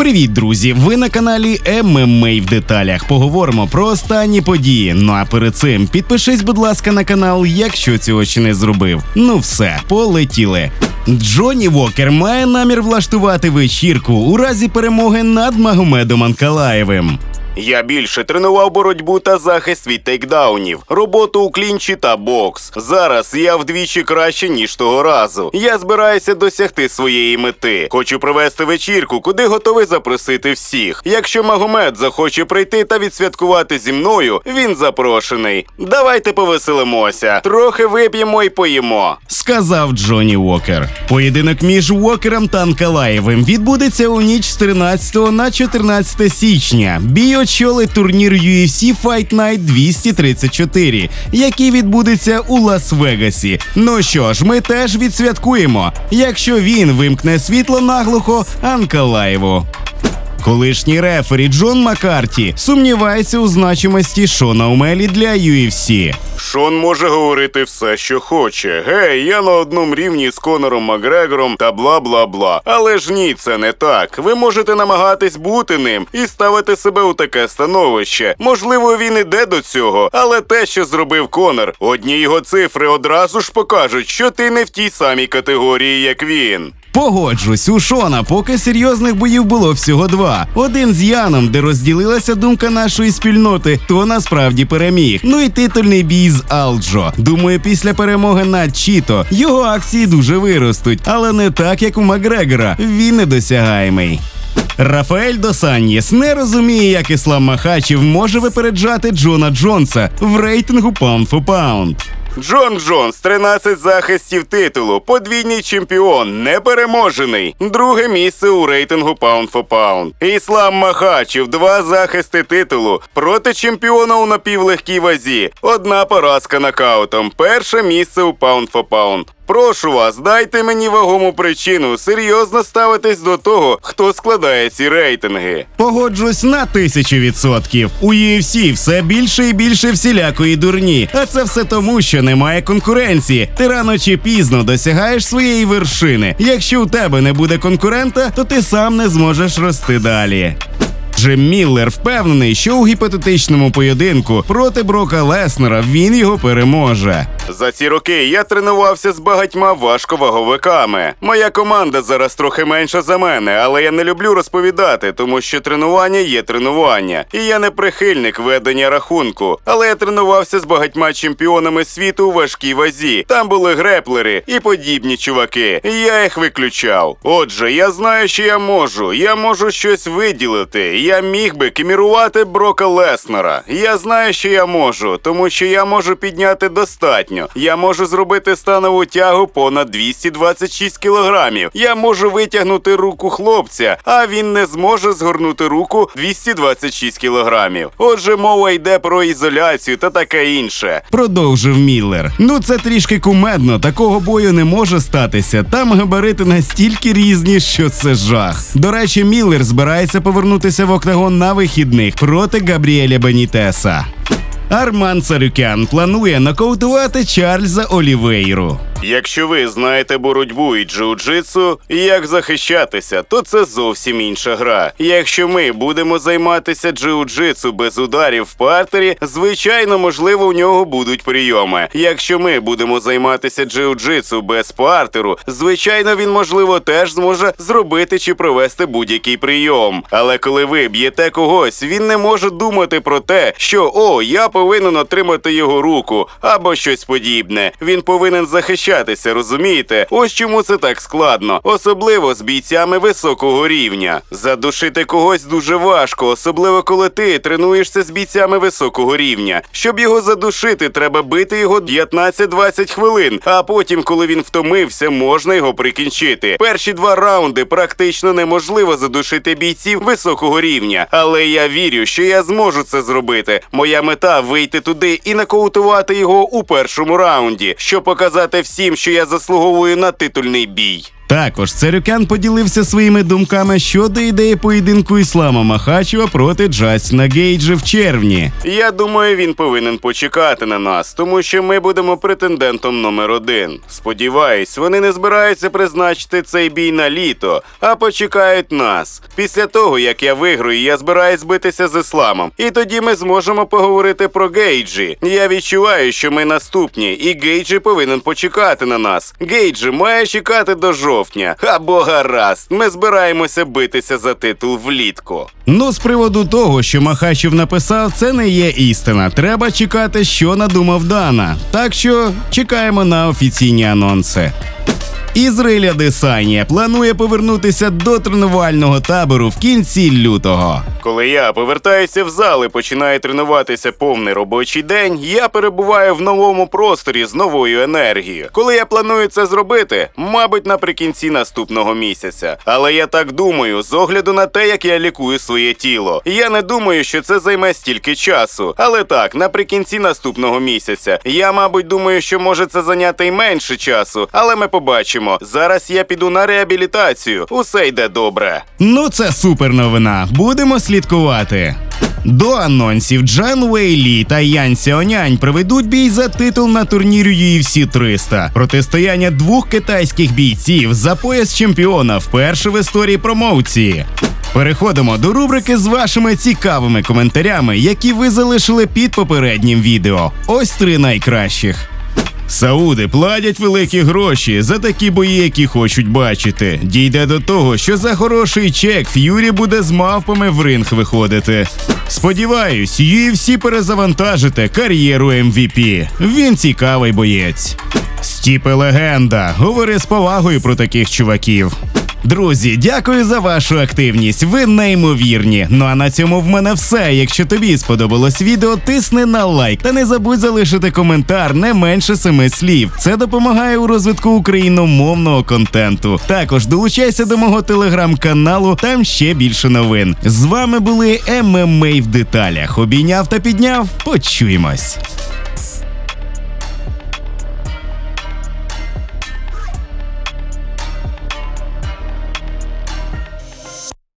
Привіт, друзі! Ви на каналі ММА в деталях. Поговоримо про останні події. Ну а перед цим підпишись, будь ласка, на канал, якщо цього ще не зробив. Ну все, полетіли. Джонні Вокер має намір влаштувати вечірку у разі перемоги над Магомедом Анкалаєвим. Я більше тренував боротьбу та захист від тейкдаунів, роботу у клінчі та бокс. Зараз я вдвічі краще, ніж того разу. Я збираюся досягти своєї мети. Хочу провести вечірку, куди готовий запросити всіх. Якщо Магомед захоче прийти та відсвяткувати зі мною, він запрошений. Давайте повеселимося, трохи вип'ємо і поїмо. Сказав Джонні Уокер. Поєдинок між Уокером та Анкалаєвим відбудеться у ніч з 13 на 14 січня. Бій очолить турнір UFC Fight Night 234, який відбудеться у Лас-Вегасі. Ну що ж, ми теж відсвяткуємо, якщо він вимкне світло наглухо Анкалаєву. Колишній рефері Джон Маккарті сумнівається у значимості Шона Умелі для UFC. Шон може говорити все, що хоче. Гей, я на одному рівні з Конором Макгрегором та бла бла бла. Але ж ні, це не так. Ви можете намагатись бути ним і ставити себе у таке становище. Можливо, він іде до цього, але те, що зробив Конор, одні його цифри одразу ж покажуть, що ти не в тій самій категорії, як він. Погоджусь, у Шона поки серйозних боїв було всього два. Один з Яном, де розділилася думка нашої спільноти, хто насправді переміг. Ну і титульний бій з Алджо. Думаю, після перемоги над Чіто його акції дуже виростуть, але не так, як у Макгрегора. Він недосягаємий. Рафаель Досаньєс не розуміє, як Іслам Махачів може випереджати Джона Джонса в рейтингу Pound for Pound. Джон Джонс, 13 захистів титулу, подвійний чемпіон, непереможений. Друге місце у рейтингу Pound for Pound. Іслам Махачів, два захисти титулу проти чемпіона у напівлегкій вазі. Одна поразка нокаутом. Перше місце у Pound for Pound. Прошу вас, дайте мені вагому причину серйозно ставитись до того, хто складає ці рейтинги. Погоджусь на тисячу відсотків. У UFC все більше і більше всілякої дурні. А це все тому, що немає конкуренції. Ти рано чи пізно досягаєш своєї вершини. Якщо у тебе не буде конкурента, то ти сам не зможеш рости далі. Джим Міллер впевнений, що у гіпотетичному поєдинку проти Брока Леснера він його переможе. За ці роки я тренувався з багатьма важковаговиками. Моя команда зараз трохи менша за мене, але я не люблю розповідати, тому що тренування є тренування. І я не прихильник ведення рахунку. Але я тренувався з багатьма чемпіонами світу у важкій вазі. Там були греплери і подібні чуваки. І я їх виключав. Отже, я знаю, що я можу. Я можу щось виділити. Я міг би кемірувати Брока Леснера. Я знаю, що я можу, тому що я можу підняти достатньо. Я можу зробити станову тягу понад 226 кілограмів. Я можу витягнути руку хлопця, а він не зможе згорнути руку 226 кілограмів. Отже, мова йде про ізоляцію та таке інше. Продовжив Міллер. Ну це трішки кумедно, такого бою не може статися. Там габарити настільки різні, що це жах. До речі, Міллер збирається повернутися в октагон на вихідних проти Габріеля Бенітеса. Арман Царюкян планує нокаутувати Чарльза Олівейру. Якщо ви знаєте боротьбу і джиу-джитсу, як захищатися, то це зовсім інша гра. Якщо ми будемо займатися джиу-джитсу без ударів в партері, звичайно, можливо, у нього будуть прийоми. Якщо ми будемо займатися джиу-джитсу без партеру, звичайно, він можливо теж зможе зробити чи провести будь-який прийом. Але коли ви б'єте когось, він не може думати про те, що о, я повинен отримати його руку або щось подібне. Він повинен захищати захищатися, розумієте? Ось чому це так складно, особливо з бійцями високого рівня. Задушити когось дуже важко, особливо коли ти тренуєшся з бійцями високого рівня. Щоб його задушити, треба бити його 15-20 хвилин. А потім, коли він втомився, можна його прикінчити. Перші два раунди практично неможливо задушити бійців високого рівня. Але я вірю, що я зможу це зробити. Моя мета вийти туди і нокаутувати його у першому раунді, щоб показати всім, що я заслуговую на титульний бій. Також Царюкян поділився своїми думками щодо ідеї поєдинку Іслама Махачева проти Джастіна Гейджа в червні. Я думаю, він повинен почекати на нас, тому що ми будемо претендентом номер один. Сподіваюсь, вони не збираються призначити цей бій на літо, а почекають нас. Після того, як я виграю, я збираюсь битися з ісламом, і тоді ми зможемо поговорити про Гейджі. Я відчуваю, що ми наступні, і Гейджі повинен почекати на нас. Гейджі має чекати до жовтня. Або гаразд, ми збираємося битися за титул влітку. Ну, з приводу того, що Махачів написав, це не є істина. Треба чекати, що надумав Дана. Так що чекаємо на офіційні анонси. Ізраїля Десанія планує повернутися до тренувального табору в кінці лютого. Коли я повертаюся в зал і починаю тренуватися повний робочий день, я перебуваю в новому просторі з новою енергією. Коли я планую це зробити, мабуть, наприкінці наступного місяця. Але я так думаю, з огляду на те, як я лікую своє тіло. Я не думаю, що це займе стільки часу. Але так, наприкінці наступного місяця. Я, мабуть, думаю, що може це зайняти й менше часу, але ми побачимо. Зараз я піду на реабілітацію. Усе йде добре. Ну, це супер новина. Будемо слідкувати. До анонсів Джан Вейлі та Ян Сяонянь проведуть бій за титул на турнірі UFC 300. Протистояння двох китайських бійців за пояс чемпіона вперше в історії промоуції. Переходимо до рубрики з вашими цікавими коментарями, які ви залишили під попереднім відео. Ось три найкращих. Сауди платять великі гроші за такі бої, які хочуть бачити. Дійде до того, що за хороший чек Ф'юрі буде з мавпами в ринг виходити. Сподіваюсь, UFC перезавантажите кар'єру MVP. Він цікавий боєць. Стіпе легенда. Говори з повагою про таких чуваків. Друзі, дякую за вашу активність. Ви неймовірні. Ну а на цьому в мене все. Якщо тобі сподобалось відео, тисни на лайк та не забудь залишити коментар не менше семи слів. Це допомагає у розвитку україномовного контенту. Також долучайся до мого телеграм-каналу, там ще більше новин. З вами були ММА в деталях. Обійняв та підняв. Почуємось.